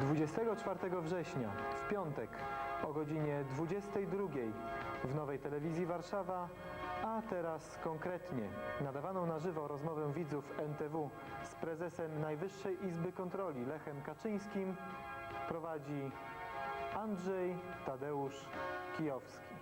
24 września, w piątek, o godzinie 22 w Nowej Telewizji Warszawa, a teraz konkretnie nadawaną na żywo rozmowę widzów NTW z prezesem Najwyższej Izby Kontroli Lechem Kaczyńskim prowadzi Andrzej Tadeusz Kijowski.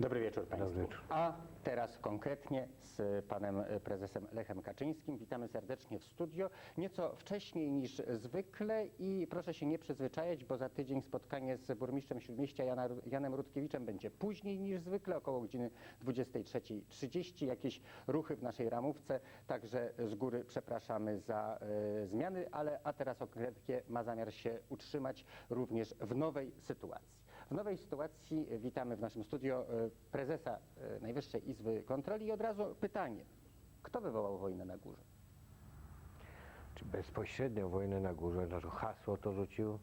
Dobry wieczór Państwu. Dobry wieczór. A teraz konkretnie z panem prezesem Lechem Kaczyńskim. Witamy serdecznie w studio. Nieco wcześniej niż zwykle i proszę się nie przyzwyczajać, bo za tydzień spotkanie z burmistrzem Śródmieścia Jana, Janem Rutkiewiczem będzie później niż zwykle, około godziny 23.30. Jakieś ruchy w naszej ramówce, także z góry przepraszamy za e, zmiany, ale a teraz konkretnie ma zamiar się utrzymać również w nowej sytuacji. W nowej sytuacji witamy w naszym studio e, prezesa e, Najwyższej Izby Kontroli i od razu pytanie. Kto wywołał wojnę na górze? Czy bezpośrednio wojnę na górze, znaczy hasło to rzucił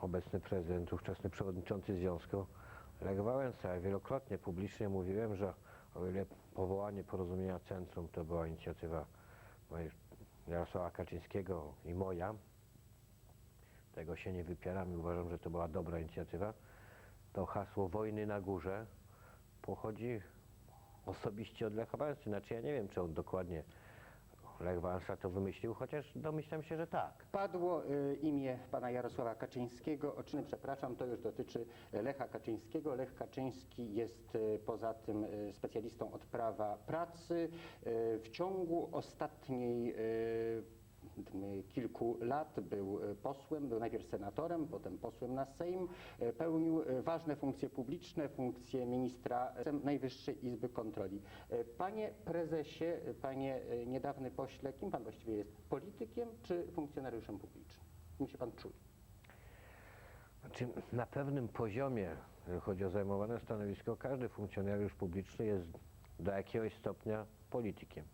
obecny prezydent, ówczesny przewodniczący związku Lech Wałęsa. Ja wielokrotnie publicznie mówiłem, że o ile powołanie porozumienia centrum to była inicjatywa Jarosława Kaczyńskiego i moja, tego się nie wypieram i uważam, że to była dobra inicjatywa, to hasło wojny na górze pochodzi osobiście od Lecha Wałęsy. Znaczy ja nie wiem, czy on dokładnie Lech Wałęsa to wymyślił, chociaż domyślam się, że tak. Padło e, imię pana Jarosława Kaczyńskiego. Oczyny, przepraszam, to już dotyczy Lecha Kaczyńskiego. Lech Kaczyński jest e, poza tym e, specjalistą od prawa pracy. E, W ciągu ostatniej m, kilku lat był e, posłem, był najpierw senatorem, potem posłem na Sejm, e, pełnił e, ważne funkcje publiczne, funkcję ministra Najwyższej Izby Kontroli. Panie prezesie, panie niedawny pośle, kim pan właściwie jest? Politykiem czy funkcjonariuszem publicznym? Kim się pan czuje? Znaczy, na pewnym poziomie, jeżeli chodzi o zajmowane stanowisko, każdy funkcjonariusz publiczny jest do jakiegoś stopnia politykiem.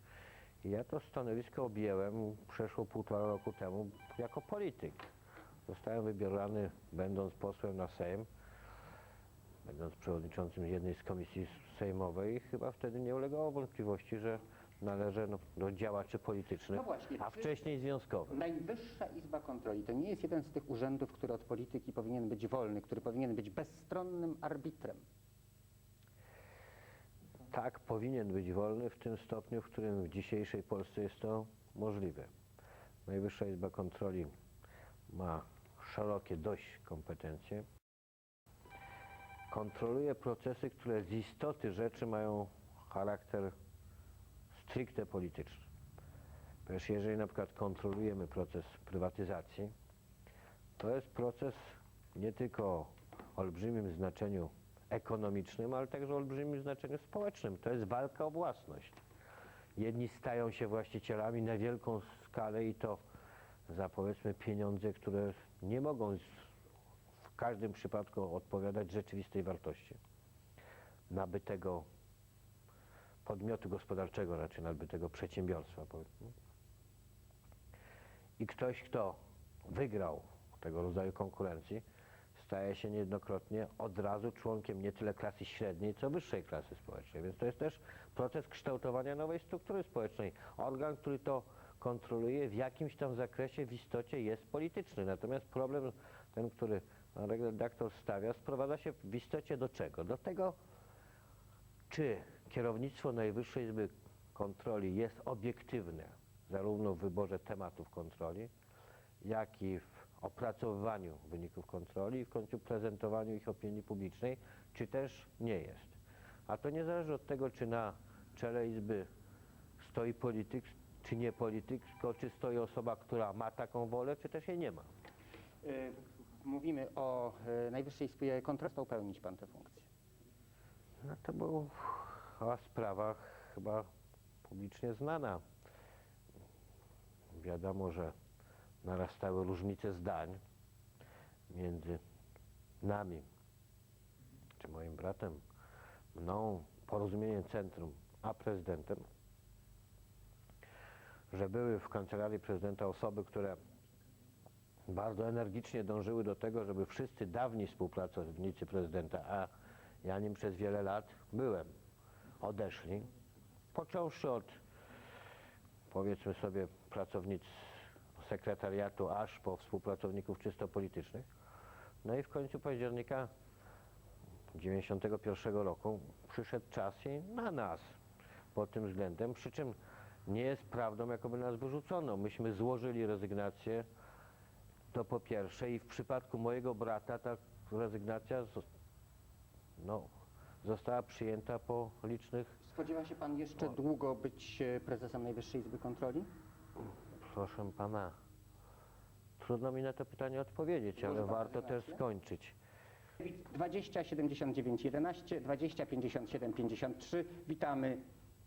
Ja to stanowisko objęłem przeszło półtora roku temu jako polityk. Zostałem wybierany, będąc posłem na Sejm, będąc przewodniczącym jednej z komisji sejmowej, chyba wtedy nie ulegało wątpliwości, że należę no, do działaczy politycznych, No właśnie, a wcześniej związkowych. Najwyższa Izba Kontroli to nie jest jeden z tych urzędów, który od polityki powinien być wolny, który powinien być bezstronnym arbitrem. Tak, powinien być wolny w tym stopniu, w którym w dzisiejszej Polsce jest to możliwe. Najwyższa Izba Kontroli ma szerokie dość kompetencje. Kontroluje procesy, które z istoty rzeczy mają charakter stricte polityczny. Ponieważ jeżeli na przykład kontrolujemy proces prywatyzacji, to jest proces nie tylko o olbrzymim znaczeniu ekonomicznym, ale także olbrzymim znaczeniu społecznym. To jest walka o własność. Jedni stają się właścicielami na wielką skalę i to za powiedzmy pieniądze, które nie mogą w każdym przypadku odpowiadać rzeczywistej wartości nabytego podmiotu gospodarczego, raczej nabytego przedsiębiorstwa. powiedzmy. I ktoś, kto wygrał tego rodzaju konkurencji, staje się niejednokrotnie od razu członkiem nie tyle klasy średniej, co wyższej klasy społecznej. Więc to jest też proces kształtowania nowej struktury społecznej. Organ, który to kontroluje w jakimś tam zakresie w istocie jest polityczny. Natomiast problem ten, który pan redaktor stawia, sprowadza się w istocie do czego? Do tego, czy kierownictwo Najwyższej Izby Kontroli jest obiektywne zarówno w wyborze tematów kontroli, jak i w opracowywaniu wyników kontroli i w końcu prezentowaniu ich opinii publicznej, czy też nie jest. A to nie zależy od tego, czy na czele Izby stoi polityk, czy nie polityk, tylko czy stoi osoba, która ma taką wolę, czy też jej nie ma. Y, Mówimy o y, Najwyższej Izbie Kontroli. Stał pełnić pan tę funkcję. No to była sprawa chyba publicznie znana. Wiadomo, że narastały różnice zdań między nami, czy moim bratem, mną, porozumieniem centrum, a prezydentem, że były w kancelarii prezydenta osoby, które bardzo energicznie dążyły do tego, żeby wszyscy dawni współpracownicy prezydenta, a ja nim przez wiele lat byłem, odeszli. Począwszy od, powiedzmy sobie, pracownic sekretariatu, aż po współpracowników czysto politycznych. No i w końcu października 91 roku przyszedł czas i na nas pod tym względem, przy czym nie jest prawdą, jakoby nas wyrzucono. Myśmy złożyli rezygnację, to po pierwsze i w przypadku mojego brata ta rezygnacja no, została przyjęta po licznych, Spodziewa się pan jeszcze długo być e, prezesem Najwyższej Izby Kontroli? Proszę pana, trudno mi na to pytanie odpowiedzieć, ale warto też skończyć. 20 79 11, 20 57 53. Witamy.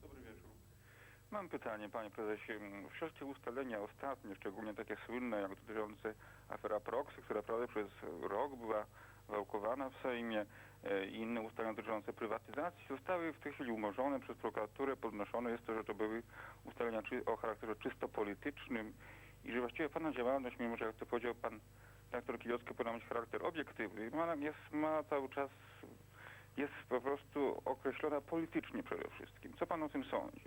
Dobry wieczór. Mam pytanie, panie prezesie. Wszelkie ustalenia ostatnie, szczególnie takie słynne, jak dotyczące afera Proxy, która prawie przez rok była wałkowana w Sejmie i inne ustalenia dotyczące prywatyzacji, zostały w tej chwili umorzone przez prokuraturę. Podnoszone jest to, że to były ustalenia o charakterze czysto politycznym i że właściwie pana działalność, mimo że jak to powiedział pan doktor Kijowski, powinna mieć charakter obiektywny, ma, jest, ma cały czas jest po prostu określona politycznie przede wszystkim. Co pan o tym sądzi?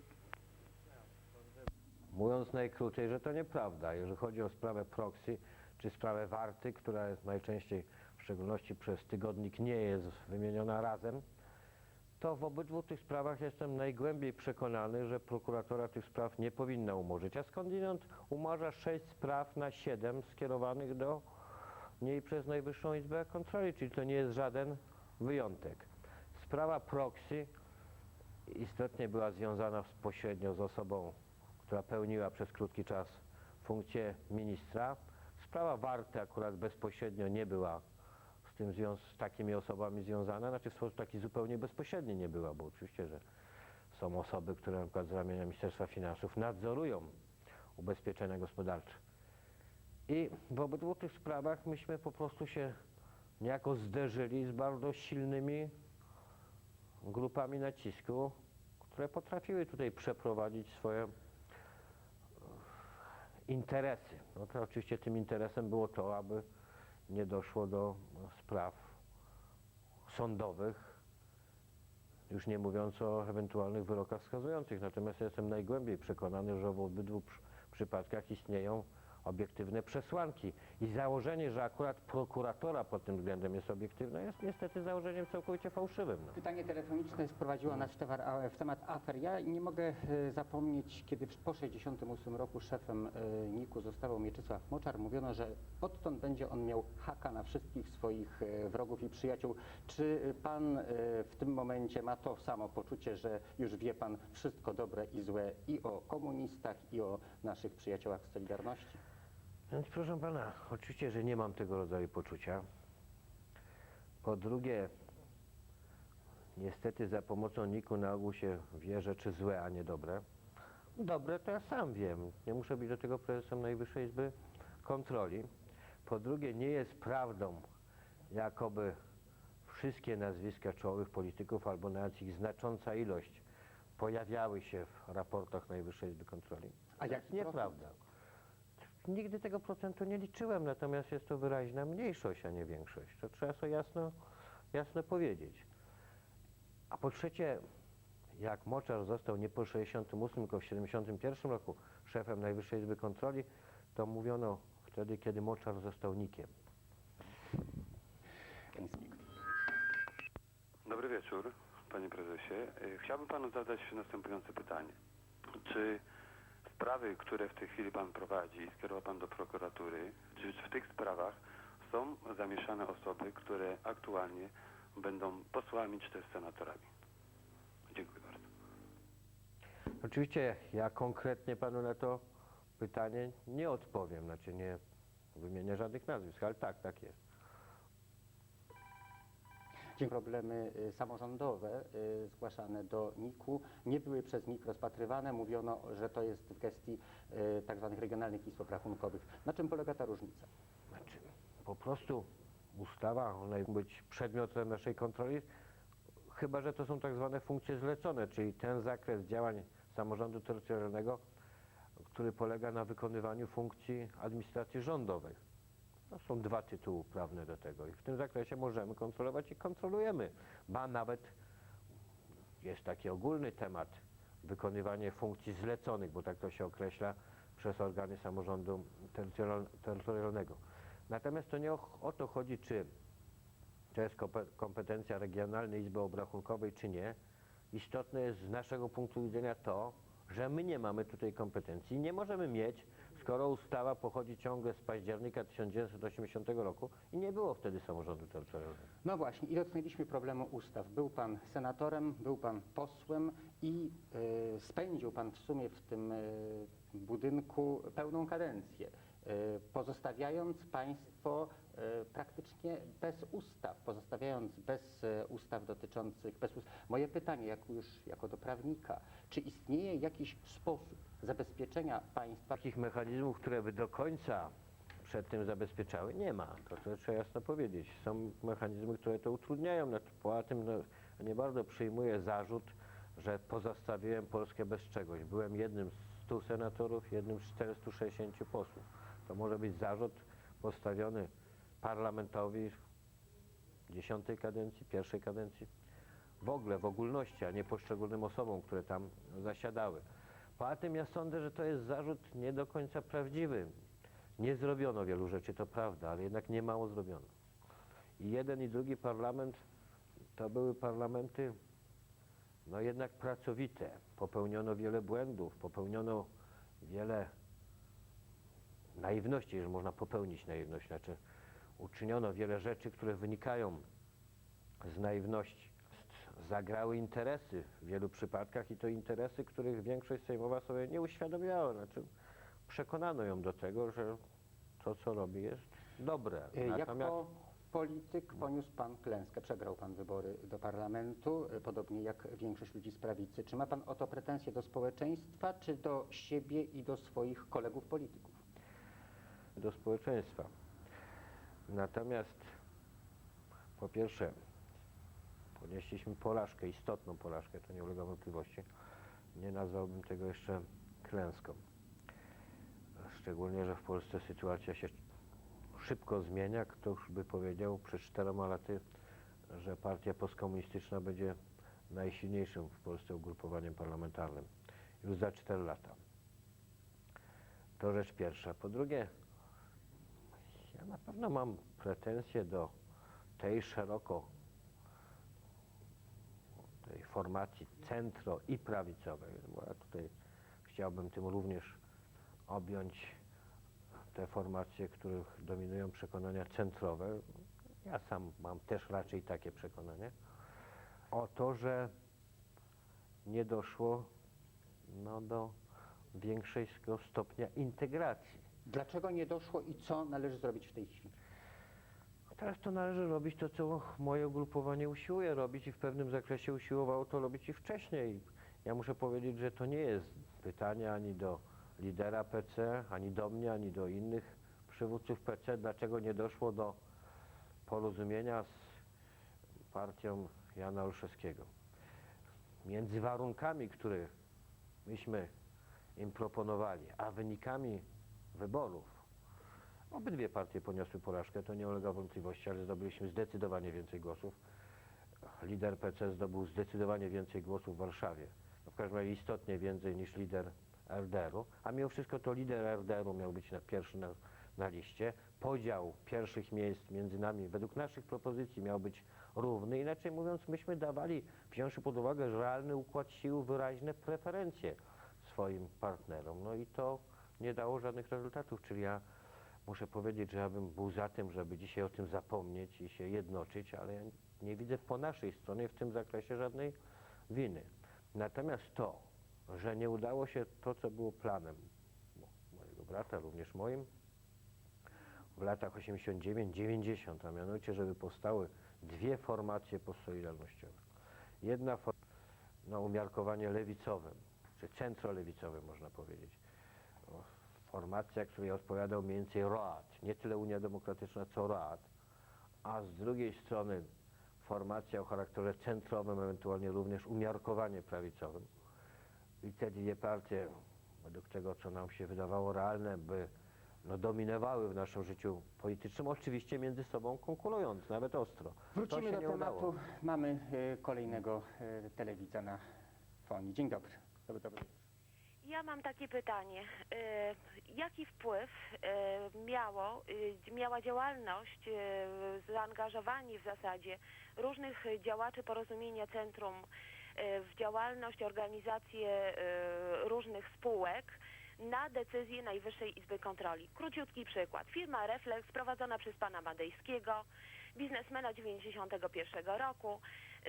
Mówiąc najkrócej, że to nieprawda. Jeżeli chodzi o sprawę proxy, czy sprawę Warty, która jest najczęściej, w szczególności przez tygodnik, nie jest wymieniona razem, to w obydwu tych sprawach jestem najgłębiej przekonany, że prokuratora tych spraw nie powinna umorzyć. A skądinąd umarza sześć spraw na siedem skierowanych do niej przez Najwyższą Izbę Kontroli, czyli to nie jest żaden wyjątek. Sprawa proxy istotnie była związana bezpośrednio z osobą, która pełniła przez krótki czas funkcję ministra. Sprawa Warty akurat bezpośrednio nie była tym z takimi osobami związana, znaczy w sposób taki zupełnie bezpośredni nie była, bo oczywiście, że są osoby, które na przykład z ramienia Ministerstwa Finansów nadzorują ubezpieczenia gospodarcze. I w obydwu tych sprawach myśmy po prostu się niejako zderzyli z bardzo silnymi grupami nacisku, które potrafiły tutaj przeprowadzić swoje e, interesy. No to oczywiście tym interesem było to, aby nie doszło do spraw sądowych, już nie mówiąc o ewentualnych wyrokach skazujących. Natomiast jestem najgłębiej przekonany, że w obydwu przy, przypadkach istnieją obiektywne przesłanki. I założenie, że akurat prokuratora pod tym względem jest obiektywna, jest niestety założeniem całkowicie fałszywym. No. Pytanie telefoniczne sprowadziło nas a- w temat afer. Ja nie mogę e, zapomnieć, kiedy po 68 roku szefem e, NIK-u zostawał Mieczysław Moczar, mówiono, że odtąd będzie on miał haka na wszystkich swoich e, wrogów i przyjaciół. Czy pan w tym momencie ma to samo poczucie, że już wie pan wszystko dobre i złe i o komunistach, i o naszych przyjaciołach z Solidarności? Więc proszę pana, oczywiście, że nie mam tego rodzaju poczucia. Po drugie, niestety za pomocą NIK-u na ogół się wie rzeczy złe, a nie dobre. Dobre to ja sam wiem. Nie muszę być do tego prezesem Najwyższej Izby Kontroli. Po drugie, nie jest prawdą, jakoby wszystkie nazwiska czołowych polityków albo nawet ich znacząca ilość pojawiały się w raportach Najwyższej Izby Kontroli. A jest jaki procent? Nigdy tego procentu nie liczyłem, natomiast jest to wyraźna mniejszość, a nie większość. To trzeba sobie jasno, jasno powiedzieć. A po trzecie, jak Moczar został nie po 68, tylko w 71 roku szefem Najwyższej Izby Kontroli, to mówiono wtedy, kiedy Moczar został nikiem. Dobry wieczór, panie prezesie. Chciałbym panu zadać następujące pytanie. Czy sprawy, które w tej chwili pan prowadzi, skierował pan do prokuratury, czy w tych sprawach są zamieszane osoby, które aktualnie będą posłami czy też senatorami? Dziękuję bardzo. Oczywiście ja konkretnie panu na to pytanie nie odpowiem, znaczy nie wymienię żadnych nazwisk, ale tak, tak jest. Problemy y, samorządowe y, zgłaszane do NIK-u nie były przez NIK rozpatrywane. Mówiono, że to jest w gestii y, tak zwanych regionalnych izb obrachunkowych. Na czym polega ta różnica? Znaczy, po prostu ustawa, ona być przedmiotem naszej kontroli, chyba że to są tak zwane funkcje zlecone, czyli ten zakres działań samorządu terytorialnego, który polega na wykonywaniu funkcji administracji rządowej. No, są dwa tytuły prawne do tego i w tym zakresie możemy kontrolować i kontrolujemy, ba nawet jest taki ogólny temat wykonywanie funkcji zleconych, bo tak to się określa przez organy samorządu terytorial- terytorialnego. Natomiast to nie o, o to chodzi, czy to jest kompe- kompetencja Regionalnej Izby Obrachunkowej, czy nie. Istotne jest z naszego punktu widzenia to, że my nie mamy tutaj kompetencji. Nie możemy mieć, skoro ustawa pochodzi ciągle z października 1980 roku i nie było wtedy samorządu terytorialnego. No właśnie, i dotknęliśmy problemu ustaw. Był pan senatorem, był pan posłem i e, spędził pan w sumie w tym e, budynku pełną kadencję, e, pozostawiając państwo praktycznie bez ustaw, pozostawiając bez e, ustaw dotyczących, bez ust- Moje pytanie, jak już jako do prawnika, czy istnieje jakiś sposób zabezpieczenia państwa Takich mechanizmów, które by do końca przed tym zabezpieczały, nie ma. To, to trzeba jasno powiedzieć. Są mechanizmy, które to utrudniają. Poza tym no, nie bardzo przyjmuję zarzut, że pozostawiłem Polskę bez czegoś. Byłem jednym z 100 senatorów, jednym z 460 posłów. To może być zarzut postawiony parlamentowi dziesiątej kadencji, pierwszej kadencji. W ogóle, w ogólności, a nie poszczególnym osobom, które tam zasiadały. Poza tym ja sądzę, że to jest zarzut nie do końca prawdziwy. Nie zrobiono wielu rzeczy, to prawda, ale jednak nie mało zrobiono. I jeden i drugi parlament to były parlamenty no jednak pracowite. Popełniono wiele błędów, popełniono wiele naiwności, że można popełnić naiwność, znaczy uczyniono wiele rzeczy, które wynikają z naiwności. Zagrały interesy w wielu przypadkach i to interesy, których większość sejmowa sobie nie uświadomiała. Znaczy przekonano ją do tego, że to, co robi, jest dobre. E, Natomiast Jako polityk poniósł pan klęskę, przegrał pan wybory do parlamentu, e, podobnie jak większość ludzi z prawicy. Czy ma pan o to pretensje do społeczeństwa, czy do siebie i do swoich kolegów polityków? do społeczeństwa. Natomiast po pierwsze ponieśliśmy porażkę, istotną porażkę, to nie ulega wątpliwości. Nie nazwałbym tego jeszcze klęską. Szczególnie, że w Polsce sytuacja się szybko zmienia. Kto już by powiedział przed czterema laty, że partia postkomunistyczna będzie najsilniejszym w Polsce ugrupowaniem parlamentarnym. Już za 4 lata. To rzecz pierwsza. Po drugie, ja na pewno mam pretensje do tej szeroko, tej formacji centro i prawicowej, bo ja tutaj chciałbym tym również objąć te formacje, których dominują przekonania centrowe. Ja sam mam też raczej takie przekonanie. O to, że nie doszło no, do większego stopnia integracji. Dlaczego nie doszło i co należy zrobić w tej chwili? Teraz to należy robić to, co moje ugrupowanie usiłuje robić i w pewnym zakresie usiłowało to robić i wcześniej. Ja muszę powiedzieć, że to nie jest pytanie ani do lidera PC, ani do mnie, ani do innych przywódców PC, dlaczego nie doszło do porozumienia z partią Jana Olszewskiego. Między warunkami, które myśmy im proponowali, a wynikami wyborów, Obydwie partie poniosły porażkę, to nie ulega wątpliwości, ale zdobyliśmy zdecydowanie więcej głosów. Lider PC zdobył zdecydowanie więcej głosów w Warszawie. No w każdym razie istotnie więcej niż lider RDR-u, a mimo wszystko to lider RDR-u miał być na pierwszy na, na liście. Podział pierwszych miejsc między nami według naszych propozycji miał być równy. Inaczej mówiąc, myśmy dawali, wziąwszy pod uwagę realny układ sił, wyraźne preferencje swoim partnerom. No i to nie dało żadnych rezultatów, czyli ja muszę powiedzieć, że ja bym był za tym, żeby dzisiaj o tym zapomnieć i się jednoczyć, ale ja nie widzę po naszej stronie w tym zakresie żadnej winy. Natomiast to, że nie udało się to, co było planem mo- mojego brata, również moim, w latach 89-90, a mianowicie, żeby powstały dwie formacje postsolidarnościowe. Jedna for- no, umiarkowanie lewicowym, czy centrolewicowym można powiedzieć. Formacja, której odpowiadał mniej więcej ROAD, nie tyle Unia Demokratyczna, co ROAD, a z drugiej strony formacja o charakterze centrowym, ewentualnie również umiarkowanie prawicowym. I te dwie partie, według tego, co nam się wydawało realne, by no, dominowały w naszym życiu politycznym, oczywiście między sobą konkurując, nawet ostro. Wrócimy do tematu. udało. Mamy e, kolejnego e, telewidza na fonii. Dzień dobry. Dobry, dobry. Ja mam takie pytanie. E, Jaki wpływ e, miało, e, miała działalność, zaangażowanie w zasadzie różnych działaczy porozumienia Centrum w działalność, organizację różnych spółek na decyzję Najwyższej Izby Kontroli? Króciutki przykład. Firma Reflex prowadzona przez pana Madejskiego, biznesmena 91 roku,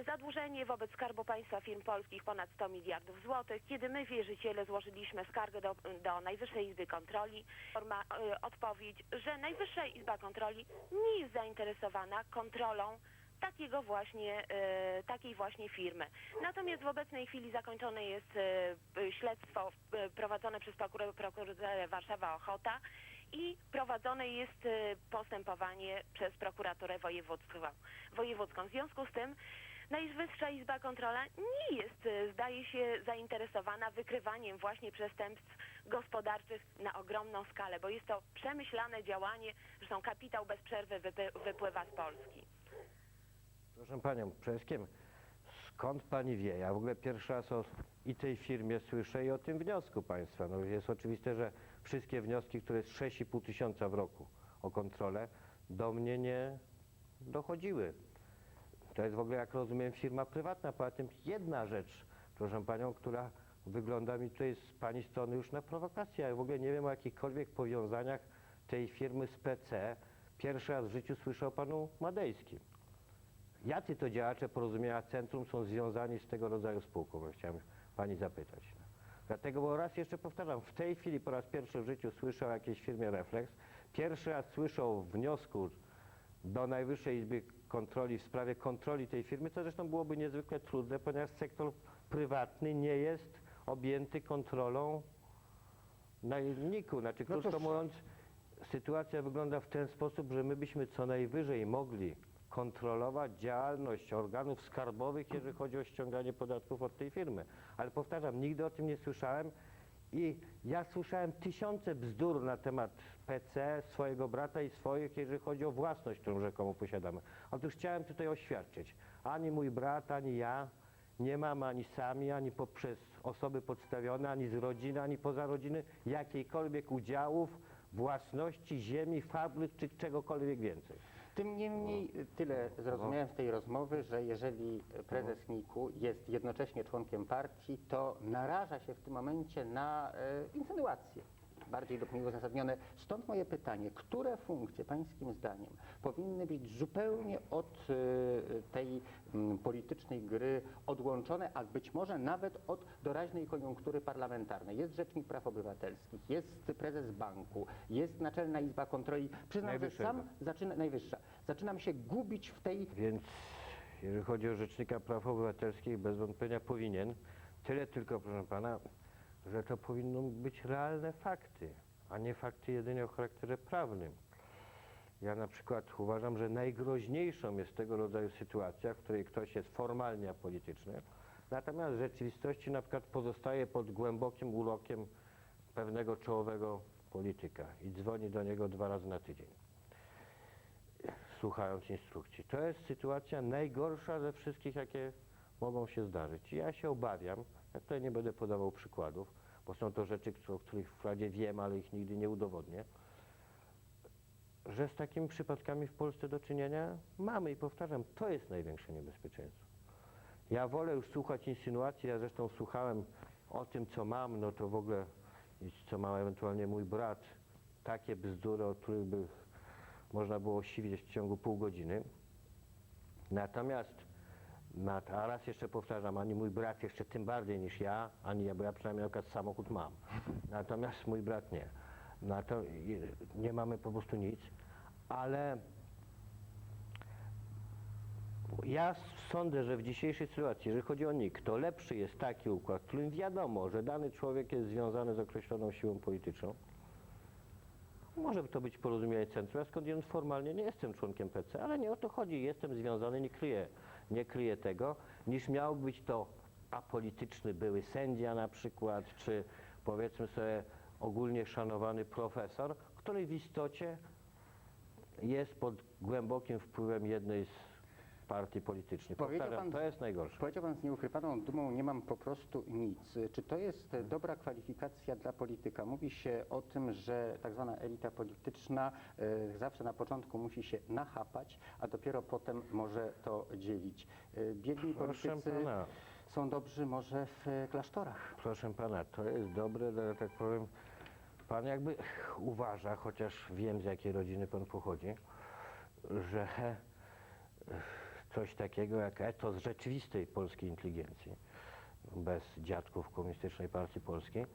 zadłużenie wobec Skarbu Państwa firm polskich ponad 100 miliardów złotych. Kiedy my, wierzyciele, złożyliśmy skargę do, do Najwyższej Izby Kontroli, forma, y, odpowiedź, że Najwyższa Izba Kontroli nie jest zainteresowana kontrolą takiego właśnie, y, takiej właśnie firmy. Natomiast w obecnej chwili zakończone jest y, y, śledztwo prowadzone przez prokur- prokuraturę Warszawa Ochota i prowadzone jest postępowanie przez prokuraturę wojewódzką. wojewódzką. W związku z tym Najwyższa Izba Kontrola nie jest, zdaje się, zainteresowana wykrywaniem właśnie przestępstw gospodarczych na ogromną skalę, bo jest to przemyślane działanie, zresztą kapitał bez przerwy wypływa z Polski. Proszę Panią, przede wszystkim skąd Pani wie? Ja w ogóle pierwszy raz o i tej firmie słyszę i o tym wniosku Państwa. No jest oczywiste, że wszystkie wnioski, które jest 6,5 tysiąca w roku o kontrolę, do mnie nie dochodziły. To jest w ogóle, jak rozumiem, firma prywatna. Poza tym jedna rzecz, proszę Panią, która wygląda mi tutaj z Pani strony już na prowokację. Ja w ogóle nie wiem o jakichkolwiek powiązaniach tej firmy z PC. Pierwszy raz w życiu słyszę o Panu Madejskim. Jacy to działacze porozumienia centrum są związani z tego rodzaju spółką? Bo Chciałem pani zapytać. Dlatego, bo raz jeszcze powtarzam, w tej chwili po raz pierwszy w życiu słyszę o jakiejś firmie Reflex. Pierwszy raz słyszę o wniosku do Najwyższej Izby Kontroli w sprawie kontroli tej firmy, co zresztą byłoby niezwykle trudne, ponieważ sektor prywatny nie jest objęty kontrolą najemników. Znaczy, No krótko cóż. mówiąc, sytuacja wygląda w ten sposób, że my byśmy co najwyżej mogli kontrolować działalność organów skarbowych, jeżeli chodzi o ściąganie podatków od tej firmy. Ale powtarzam, nigdy o tym nie słyszałem i ja słyszałem tysiące bzdur na temat PC, swojego brata i swoich, jeżeli chodzi o własność, którą rzekomo posiadamy. Otóż chciałem tutaj oświadczyć, ani mój brat, ani ja nie mamy ani sami, ani poprzez osoby podstawione, ani z rodziny, ani poza rodziny jakiejkolwiek udziałów, własności, ziemi, fabryk czy czegokolwiek więcej. Tym niemniej tyle zrozumiałem z tej rozmowy, że jeżeli prezes NIK-u jest jednocześnie członkiem partii, to naraża się w tym momencie na e, insynuacje bardziej lub mniej uzasadnione. Stąd moje pytanie, które funkcje pańskim zdaniem powinny być zupełnie od e, tej mm, politycznej gry odłączone, a być może nawet od doraźnej koniunktury parlamentarnej? Jest Rzecznik Praw Obywatelskich, jest prezes banku, jest Naczelna Izba Kontroli. Przyznam, że sam zaczyna, najwyższa. Zaczynam się gubić w tej Więc jeżeli chodzi o Rzecznika Praw Obywatelskich, bez wątpienia powinien. Tyle tylko, proszę pana, że to powinno być realne fakty, a nie fakty jedynie o charakterze prawnym. Ja na przykład uważam, że najgroźniejszą jest tego rodzaju sytuacja, w której ktoś jest formalnie apolityczny, natomiast w rzeczywistości na przykład pozostaje pod głębokim urokiem pewnego czołowego polityka i dzwoni do niego dwa razy na tydzień słuchając instrukcji. To jest sytuacja najgorsza ze wszystkich, jakie mogą się zdarzyć. Ja się obawiam, ja tutaj nie będę podawał przykładów, bo są to rzeczy, o których wprawdzie wiem, ale ich nigdy nie udowodnię, że z takimi przypadkami w Polsce do czynienia mamy i powtarzam, to jest największe niebezpieczeństwo. Ja wolę już słuchać insynuacji, ja zresztą słuchałem o tym, co mam, no to w ogóle, co ma ewentualnie mój brat, takie bzdury, o których by można było siwieć w ciągu pół godziny. Natomiast, na, a raz jeszcze powtarzam, ani mój brat jeszcze tym bardziej niż ja, ani ja, bo ja przynajmniej akurat samochód mam. Natomiast mój brat nie. Na to nie mamy po prostu nic, ale ja sądzę, że w dzisiejszej sytuacji, jeżeli chodzi o NIK, to lepszy jest taki układ, w którym wiadomo, że dany człowiek jest związany z określoną siłą polityczną. Może to być porozumienie centrum, ja skądinąd formalnie nie jestem członkiem PC, ale nie o to chodzi, jestem związany, nie kryję, nie kryję tego, niż miał być to apolityczny były sędzia na przykład, czy powiedzmy sobie ogólnie szanowany profesor, który w istocie jest pod głębokim wpływem jednej z partii politycznych. Powiedział Powtarzam, pan- to jest najgorsze. Powiedział Pan z nieukrywaną dumą, nie mam po prostu nic. Czy to jest dobra kwalifikacja dla polityka? Mówi się o tym, że tak zwana elita polityczna e, zawsze na początku musi się nachapać, a dopiero potem może to dzielić. E, biedni Proszę politycy pana. są dobrzy może w e, klasztorach. Proszę pana, to jest dobre, ale tak powiem, pan jakby uważa, chociaż wiem z jakiej rodziny pan pochodzi, że coś takiego jak etos rzeczywistej polskiej inteligencji, bez dziadków Komunistycznej Partii Polskiej,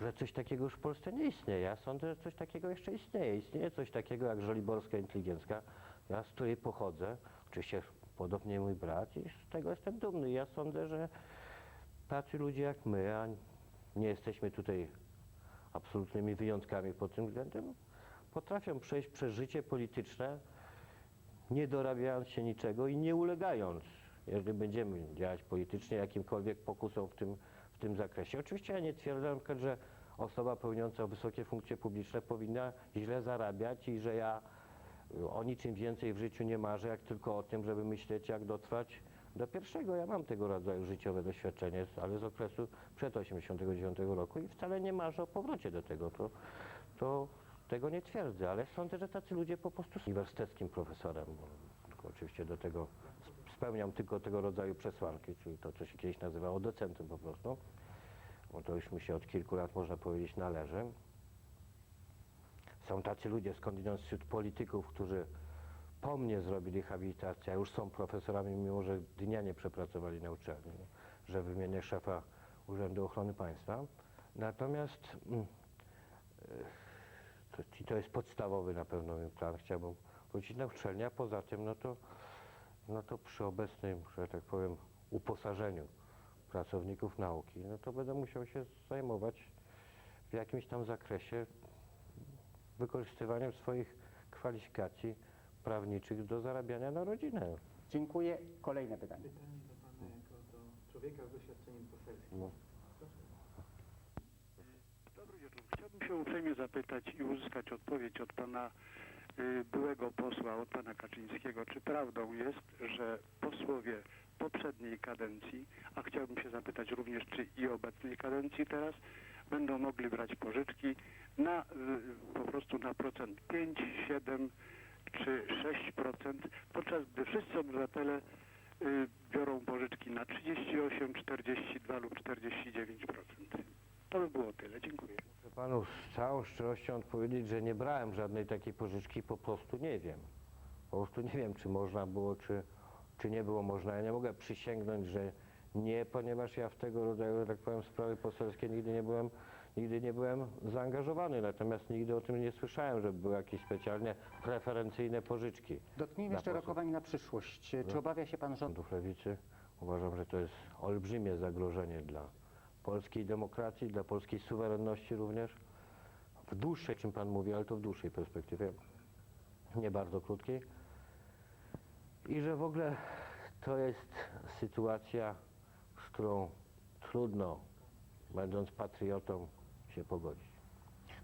że coś takiego już w Polsce nie istnieje. Ja sądzę, że coś takiego jeszcze istnieje. Istnieje coś takiego jak żoliborska inteligencka, ja z której pochodzę, oczywiście podobnie mój brat i z tego jestem dumny. Ja sądzę, że tacy ludzie jak my, a nie jesteśmy tutaj absolutnymi wyjątkami pod tym względem, potrafią przejść przez życie polityczne, nie dorabiając się niczego i nie ulegając, jeżeli będziemy działać politycznie, jakimkolwiek pokusom w tym, w tym zakresie. Oczywiście ja nie twierdzę że osoba pełniąca wysokie funkcje publiczne powinna źle zarabiać i że ja y, o niczym więcej w życiu nie marzę, jak tylko o tym, żeby myśleć, jak dotrwać do pierwszego. Ja mam tego rodzaju życiowe doświadczenie, ale z okresu przed 89 roku i wcale nie marzę o powrocie do tego. To, to tego nie twierdzę, ale sądzę, że tacy ludzie po prostu są uniwersyteckim profesorem, tylko oczywiście do tego sp- spełniam tylko tego rodzaju przesłanki, czyli to, co się kiedyś nazywało docentem po prostu, bo to już mi się od kilku lat, można powiedzieć, należy. Są tacy ludzie skądinąd wśród polityków, którzy po mnie zrobili habilitację, a już są profesorami, mimo że dnia nie przepracowali na uczelni, że wymienię szefa Urzędu Ochrony Państwa. Natomiast mm, to, i to jest podstawowy na pewno mój plan. Chciałbym wrócić na uczelnię, a poza tym, no to, no to przy obecnym, że tak powiem, uposażeniu pracowników nauki, no to będę musiał się zajmować w jakimś tam zakresie wykorzystywaniem swoich kwalifikacji prawniczych do zarabiania na rodzinę. Dziękuję. Kolejne pytanie. Pytanie do Pana jako do człowieka z doświadczeniem poselskim. No. Dobry wieczór. Chciałbym się uprzejmie zapytać i uzyskać odpowiedź od pana y, byłego posła, od pana Kaczyńskiego, czy prawdą jest, że posłowie poprzedniej kadencji, a chciałbym się zapytać również, czy i obecnej kadencji teraz, będą mogli brać pożyczki na y, po prostu na procent 5, 7 czy 6%, podczas gdy wszyscy obywatele y, biorą pożyczki na 38, 42 lub 49%. To by było tyle. Dziękuję. Panu z całą szczerością odpowiedzieć, że nie brałem żadnej takiej pożyczki, po prostu nie wiem. Po prostu nie wiem, czy można było, czy, czy nie było można. Ja nie mogę przysięgnąć, że nie, ponieważ ja w tego rodzaju, że tak powiem, sprawy poselskie nigdy nie byłem, nigdy nie byłem zaangażowany. Natomiast nigdy o tym nie słyszałem, żeby były jakieś specjalnie preferencyjne pożyczki. Dotknijmy jeszcze posłów. rokowań na przyszłość. Czy obawia się Pan rządu? lewicy. Uważam, że to jest olbrzymie zagrożenie dla polskiej demokracji, dla polskiej suwerenności również. W dłuższej, czym Pan mówi, ale to w dłuższej perspektywie, nie bardzo krótkiej. I że w ogóle to jest sytuacja, z którą trudno, będąc patriotą, się pogodzić.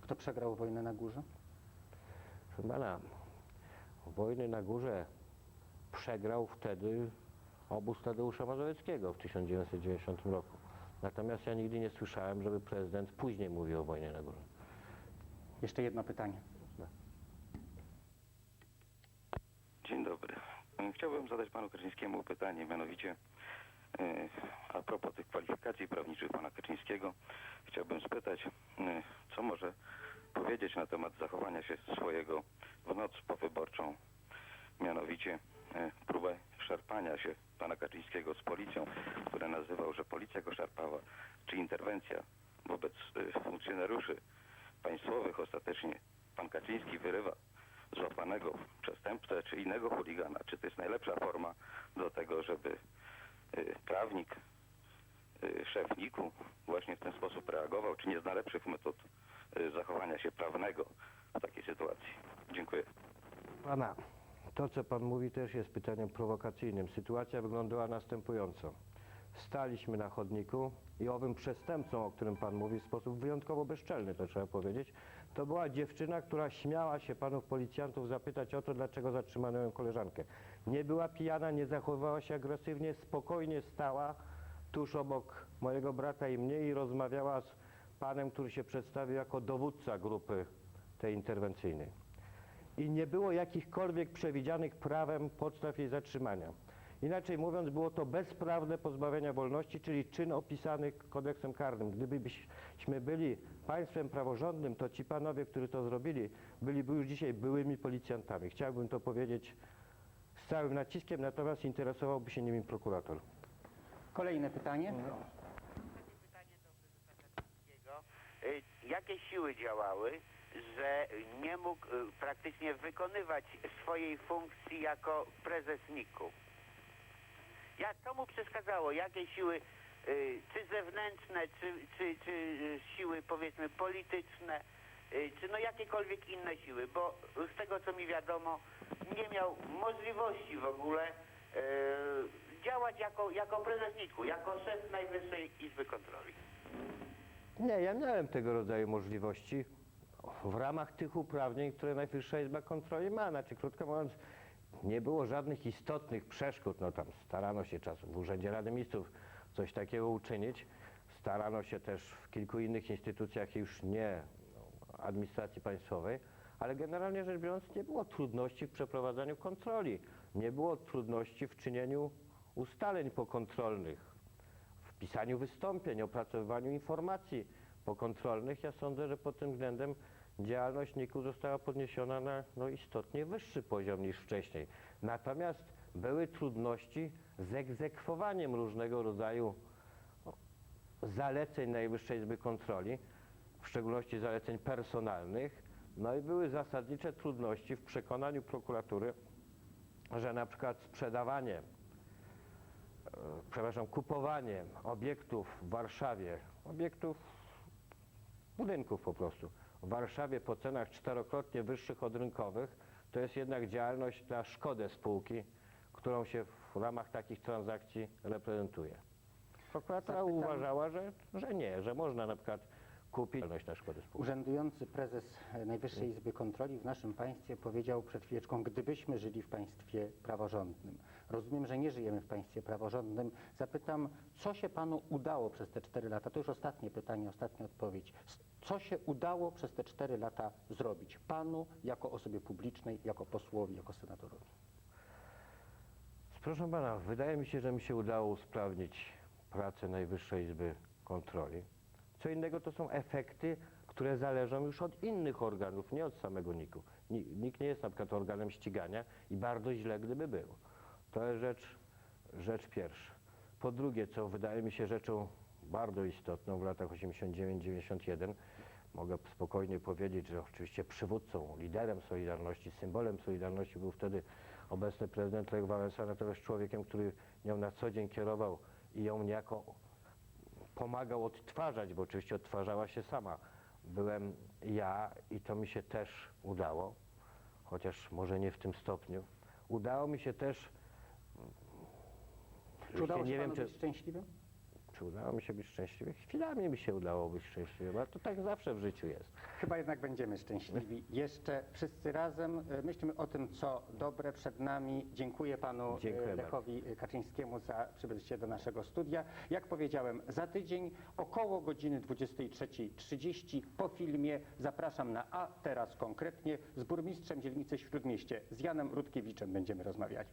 Kto przegrał wojnę na górze? Proszę pana, wojny na górze przegrał wtedy obóz Tadeusza Mazowieckiego w 1990 roku. Natomiast ja nigdy nie słyszałem, żeby prezydent później mówił o wojnie na górze. Jeszcze jedno pytanie. Dzień dobry. Chciałbym zadać panu Kaczyńskiemu pytanie, mianowicie e, a propos tych kwalifikacji prawniczych pana Kaczyńskiego. Chciałbym spytać, e, co może powiedzieć na temat zachowania się swojego w noc powyborczą, mianowicie e, próbę szarpania się pana Kaczyńskiego z policją, które nazywał, że policja go szarpała, czy interwencja wobec e, funkcjonariuszy państwowych ostatecznie pan Kaczyński wyrywa złapanego przestępcę czy innego chuligana. Czy to jest najlepsza forma do tego, żeby y, prawnik, y, szef NIK-u właśnie w ten sposób reagował, czy nie zna lepszych metod y, zachowania się prawnego w takiej sytuacji? Dziękuję. Pana, to co pan mówi też jest pytaniem prowokacyjnym. Sytuacja wyglądała następująco. Staliśmy na chodniku i owym przestępcą, o którym pan mówi, w sposób wyjątkowo bezczelny, to trzeba powiedzieć, To była dziewczyna, która śmiała się panów policjantów zapytać o to, dlaczego zatrzymano ją koleżankę. Nie była pijana, nie zachowywała się agresywnie, spokojnie stała tuż obok mojego brata i mnie i rozmawiała z panem, który się przedstawił jako dowódca grupy tej interwencyjnej. I nie było jakichkolwiek przewidzianych prawem podstaw jej zatrzymania. Inaczej mówiąc, było to bezprawne pozbawienia wolności, czyli czyn opisany kodeksem karnym. Gdybyśmy byli państwem praworządnym, to ci panowie, którzy to zrobili, byliby już dzisiaj byłymi policjantami. Chciałbym to powiedzieć z całym naciskiem, natomiast interesowałby się nimi prokurator. Kolejne pytanie. Kaczyńskiego, y, jakie siły działały, że nie mógł y, praktycznie wykonywać swojej funkcji jako prezes NIK-u? Jak to mu przeszkadzało? Jakie siły, y, czy zewnętrzne, czy, czy, czy y, siły powiedzmy polityczne, czy no jakiekolwiek inne siły? Bo z tego co mi wiadomo, nie miał możliwości w ogóle działać jako, jako prezes NIK-u, jako szef Najwyższej Izby Kontroli. Nie, ja miałem tego rodzaju możliwości w ramach tych uprawnień, które Najwyższa Izba Kontroli ma. Znaczy, krótko mówiąc, nie było żadnych istotnych przeszkód. No tam starano się czasem w Urzędzie Rady Ministrów coś takiego uczynić. Starano się też w kilku innych instytucjach już nie no, administracji państwowej, ale generalnie rzecz biorąc nie było trudności w przeprowadzaniu kontroli. Nie było trudności w czynieniu ustaleń pokontrolnych w pisaniu wystąpień, opracowywaniu informacji pokontrolnych. Ja sądzę, że pod tym względem działalność NIK-u została podniesiona na no, istotnie wyższy poziom niż wcześniej. Natomiast były trudności z egzekwowaniem różnego rodzaju no, zaleceń Najwyższej Izby Kontroli, w szczególności zaleceń personalnych, no i były zasadnicze trudności w przekonaniu prokuratury, że na przykład sprzedawanie e, przepraszam, kupowanie obiektów w Warszawie, obiektów, budynków po prostu, w Warszawie po cenach czterokrotnie wyższych od rynkowych, to jest jednak działalność na szkodę spółki, którą się w ramach takich transakcji reprezentuje. Prokuratura Zapytam- uważała, że, że nie, że można na przykład kupić działalność na szkodę spółki. Urzędujący prezes Najwyższej Izby Kontroli w naszym państwie powiedział przed chwileczką, gdybyśmy żyli w państwie praworządnym. Rozumiem, że nie żyjemy w państwie praworządnym. Zapytam, co się panu udało przez te cztery lata? To już ostatnie pytanie, ostatnia odpowiedź. Co się udało przez te cztery lata zrobić panu jako osobie publicznej, jako posłowi, jako senatorowi? Proszę pana, wydaje mi się, że mi się udało usprawnić pracę Najwyższej Izby Kontroli. Co innego to są efekty, które zależą już od innych organów, nie od samego NIK-u. Ni- NIK nie jest na przykład organem ścigania i bardzo źle gdyby był. To jest rzecz, rzecz pierwsza. Po drugie, co wydaje mi się rzeczą bardzo istotną w latach 89-91, mogę spokojnie powiedzieć, że oczywiście przywódcą, liderem Solidarności, symbolem Solidarności był wtedy obecny prezydent Lech Wałęsa, natomiast człowiekiem, który nią na co dzień kierował i ją niejako pomagał odtwarzać, bo oczywiście odtwarzała się sama. Byłem ja i to mi się też udało, chociaż może nie w tym stopniu. Udało mi się też, Czy udało się nie panu wiem, czy, być szczęśliwym? czy udało mi się być szczęśliwy. Chwilami mi się udało być szczęśliwym, ale to tak zawsze w życiu jest. Chyba jednak będziemy szczęśliwi. Jeszcze wszyscy razem e, myślmy o tym, co dobre przed nami. Dziękuję panu Dziękuję e, bardzo. Lechowi Kaczyńskiemu za przybycie do naszego studia. Jak powiedziałem, za tydzień około godziny 23.30 po filmie zapraszam na A teraz konkretnie z burmistrzem dzielnicy Śródmieście, z Janem Rutkiewiczem będziemy rozmawiali.